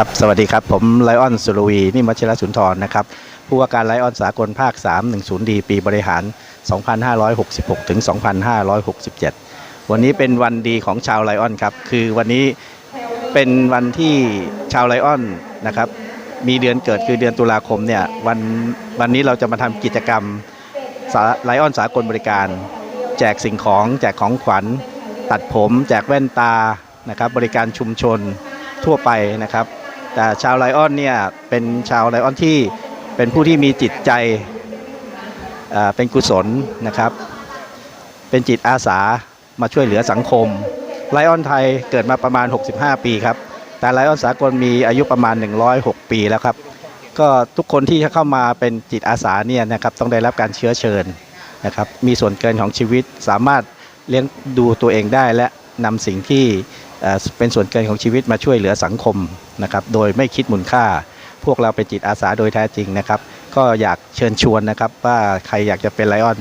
ครับสวัสดีครับ ผมไลออนสุรวีนิมวชิรสุนทรนะครับ ผู้ว่าการไลออนสากลภาค 310 ดีปีบริหาร 2566 ถึง 2567 วันนี้เป็นวันดีของชาวไลออนครับ คือวันนี้เป็นวันที่ชาวไลออนนะครับ มีเดือนเกิดคือเดือนตุลาคมเนี่ยวันวันนี้เราจะมาทำกิจกรรมไลออนสากลบริการ แจกสิ่งของ แจกของขวัญ ตัดผม แจกแว่นตานะครับบริการชุมชนทั่วไปนะครับ ชาวไลออนเนี่ยเป็นชาวไลออนที่เป็นผู้ที่มีจิตใจเป็นกุศลนะครับ เป็นจิตอาสามาช่วยเหลือสังคม ไลออนไทยเกิดมาประมาณ 65 ปีครับ แต่ไลออนสากลมีอายุประมาณ 106 ปีแล้วครับ ก็ทุกคนที่เข้ามาเป็นจิตอาสาเนี่ยนะครับต้องได้รับการเชื้อเชิญนะครับ มีส่วนเกินของชีวิตสามารถเลี้ยงดูตัวเองได้และนำสิ่งที่ เป็นส่วนเกินของชีวิตมาช่วยเหลือสังคมนะครับโดยไม่คิดมูลค่า พวกเราเป็นจิตอาสาโดยแท้จริงนะครับ ก็อยากเชิญชวนนะครับว่าใครอยากจะเป็นไลออน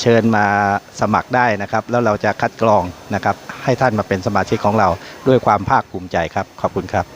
เชิญมาสมัครได้นะครับ แล้วเราจะคัดกรองนะครับให้ท่านมาเป็นสมาชิกของเราด้วยความภาคภูมิใจครับขอบคุณครับ